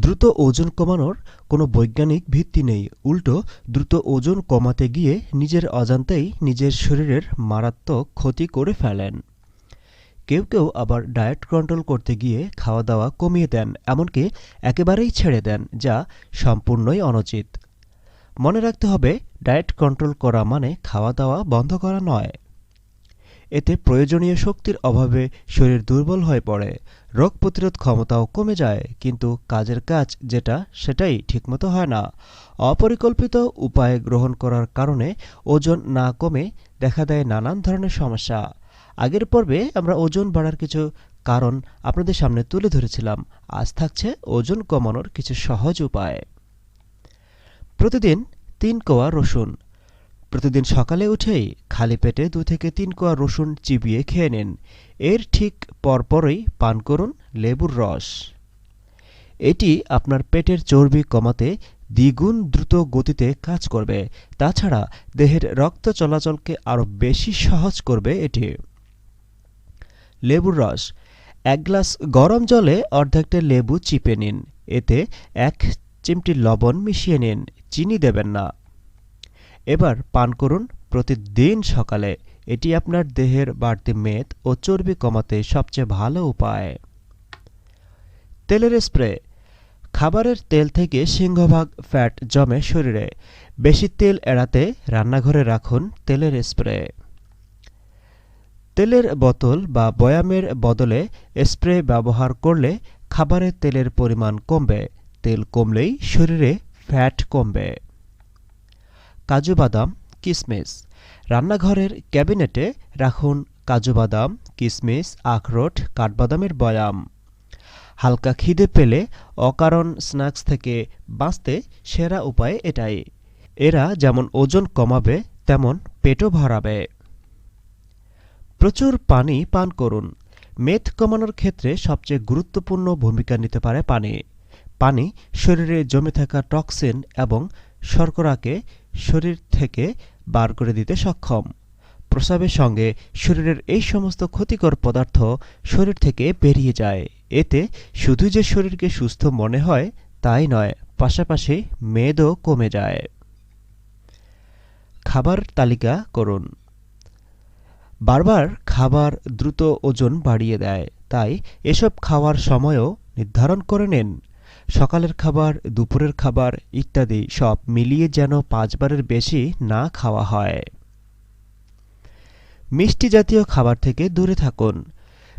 দ্রুত ওজন কমানোর কোনো বৈজ্ঞানিক ভিত্তি নেই। উল্টো, দ্রুত ওজন কমাতে গিয়ে নিজের অজান্তেই নিজের শরীরের মারাত্মক ক্ষতি করে ফেলেন। কেউ কেউ আবার ডায়েট কন্ট্রোল করতে গিয়ে খাওয়া দাওয়া কমিয়ে দেন, এমনকি একেবারেই ছেড়ে দেন, যা সম্পূর্ণই অনুচিত। মনে রাখতে হবে, ডায়েট কন্ট্রোল করা মানে খাওয়া দাওয়া বন্ধ করা নয়। এতে প্রয়োজনীয় শক্তির অভাবে শরীর দুর্বল হয়ে পড়ে, রোগ প্রতিরোধ ক্ষমতাও কমে যায়, কিন্তু কাজের কাজ যেটা সেটাই ঠিকমতো হয় না। অপরিকল্পিত উপায় গ্রহণ করার কারণে ওজন না কমে দেখা দেয় নানান ধরনের সমস্যা। আগের পর্বে আমরা ওজন বাড়ার কিছু কারণ আপনাদের সামনে তুলে ধরেছিলাম। আজ থাকছে ওজন কমানোর কিছু সহজ উপায়। প্রতিদিন তিন কোয়া রসুন প্রতিদিন সকালে উঠেই খালি পেটে দু থেকে তিন কোয়া রসুন চিবিয়ে খেয়ে নিন। এর ঠিক পরপরই পান করুন লেবুর রস। এটি আপনার পেটের চর্বি কমাতে দ্বিগুণ দ্রুত গতিতে কাজ করবে। তাছাড়া দেহের রক্ত চলাচলকে আরও বেশি সহজ করবে এটি। লেবুর রস। এক গ্লাস গরম জলে অর্ধেকটা লেবু চিপে নিন। এতে এক চিমটি লবণ মিশিয়ে নিন। চিনি দেবেন না। এবার পান করুন প্রতিদিন সকালে। এটি আপনার দেহের বাড়তি মেদ ও চর্বি কমাতে সবচেয়ে ভালো উপায়। তেলের স্প্রে। খাবারের তেল থেকে সিংহভাগ ফ্যাট জমে শরীরে। বেশি তেল এড়াতে রান্নাঘরে রাখুন তেলের স্প্রে। তেলের বোতল বা বয়ামের বদলে স্প্রে ব্যবহার করলে খাবারে তেলের পরিমাণ কমবে। তেল কমলেই শরীরে ফ্যাট কমবে। কাজু বাদাম কিশমিশ রান্নাঘরের ক্যাবিনেটে রাখুন কাজু বাদাম কিশমিশ আখরোট, কাঠবাদামের বয়াম। হালকা খিদে পেলে অকারণ স্ন্যাক্স থেকে বাঁচতে সেরা উপায় এটাই। এরা যেমন ওজন কমাবে, তেমন পেটও ভরাবে। প্রচুর পানি পান করুন। মেদ কমানোর ক্ষেত্রে সবচেয়ে গুরুত্বপূর্ণ ভূমিকা নিতে পারে পানি। পানি শরীরে জমে থাকা টক্সিন এবং শর্করাকে শরীর থেকে বার করে দিতে সক্ষম। প্রস্রাবের সঙ্গে শরীরের এই সমস্ত ক্ষতিকর পদার্থ শরীর থেকে বেরিয়ে যায়। এতে শুধু যে শরীরকে সুস্থ মনে হয়, তাই নয়, পাশাপাশি মেদও কমে যায়। খাবার তালিকা করুন। বারবার খাবার দ্রুত ওজন বাড়িয়ে দেয়, তাই এসব খাওয়ার সময়ও নির্ধারণ করে নিন। সকালের খাবার, দুপুরের খাবার ইত্যাদি সব মিলিয়ে যেন পাঁচবারের বেশি না খাওয়া হয়। মিষ্টি জাতীয় খাবার থেকে দূরে থাকুন।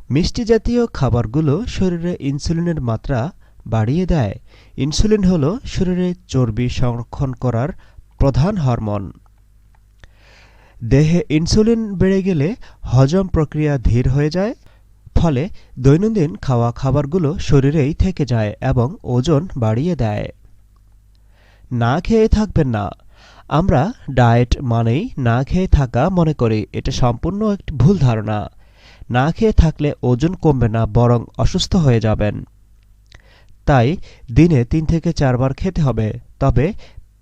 মিষ্টি জাতীয় খাবারগুলো শরীরে ইনসুলিনের মাত্রা বাড়িয়ে দেয়। ইনসুলিন হল শরীরে চর্বি সংরক্ষণ করার প্রধান হরমোন। দেহে ইনসুলিন বেড়ে গেলে হজম প্রক্রিয়া ধীর হয়ে যায় ফলে দৈনন্দিন খাওয়া খাবারগুলো শরীরেই থেকে যায় এবং ওজন বাড়িয়ে দেয়। না খেয়ে থাকবেন না। আমরা ডায়েট মানেই না খেয়ে থাকা মনে করি, এটা সম্পূর্ণ একটি ভুল ধারণা। না খেয়ে থাকলে ওজন কমবে না, বরং অসুস্থ হয়ে যাবেন। তাই দিনে তিন থেকে চারবার খেতে হবে, তবে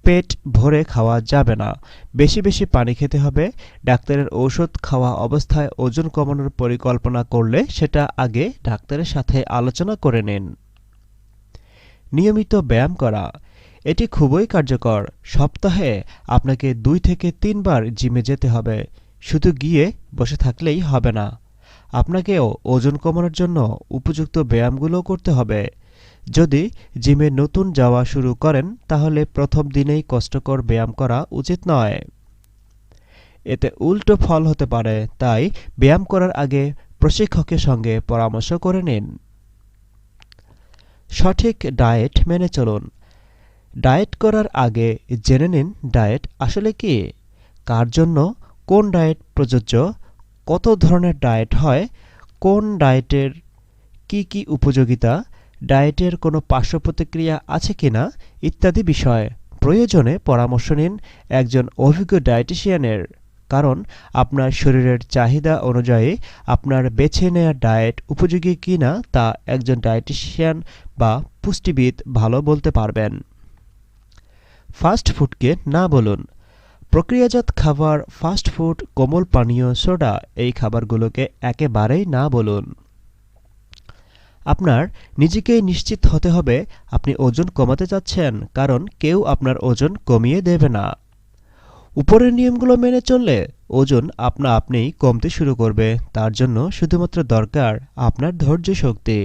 পেট ভরে খাওয়া যাবে না। বেশি বেশি পানি খেতে হবে। ডাক্তারের ঔষধ খাওয়া অবস্থায় ওজন কমানোর পরিকল্পনা করলে সেটা আগে ডাক্তারের সাথে আলোচনা করে নিন। নিয়মিত ব্যায়াম করা। এটি খুবই কার্যকর। সপ্তাহে আপনাকে দুই থেকে তিনবার জিমে যেতে হবে। শুধু গিয়ে বসে থাকলেই হবে না। আপনাকেও ওজন কমানোর জন্য উপযুক্ত ব্যায়ামগুলো করতে হবে। যদি জিমে নতুন যাওয়া শুরু করেন, তাহলে প্রথম দিনেই কষ্টকর ব্যায়াম করা উচিত নয়। এতে উল্টো ফল হতে পারে, তাই ব্যায়াম করার আগে প্রশিক্ষকের সঙ্গে পরামর্শ করে নিন। সঠিক ডায়েট মেনে চলুন। ডায়েট করার আগে জেনে নিন ডায়েট আসলে কি, কার জন্য, কোন ডায়েট প্রযোজ্য, কত ধরনের ডায়েট হয়, কোন ডায়েটের কি কি উপযোগিতা ডায়েটের কোনো পার্শ্ব প্রতিক্রিয়া আছে কি না ইত্যাদি বিষয় প্রয়োজনে পরামর্শ নিন একজন অভিজ্ঞ ডায়েটিশিয়ানের। কারণ আপনার শরীরের চাহিদা অনুযায়ী আপনার বেছে নেওয়া ডায়েট উপযোগী কিনা তা একজন ডায়েটিশিয়ান বা পুষ্টিবিদ ভালো বলতে পারবেন। ফাস্ট ফুডকে না বলুন। প্রক্রিয়াজাত খাবার ফাস্ট ফুড কোমল পানীয়, সোডা এই খাবারগুলোকে একেবারেই না বলুন। আপনার নিজেকেই নিশ্চিত হতে হবে আপনি ওজন কমাতে চাচ্ছেন, কারণ কেউ আপনার ওজন কমিয়ে দেবে না। উপরের নিয়মগুলো মেনে চললে ওজন আপনা আপনিই কমতে শুরু করবে, তার জন্য শুধুমাত্র দরকার আপনার ধৈর্য শক্তি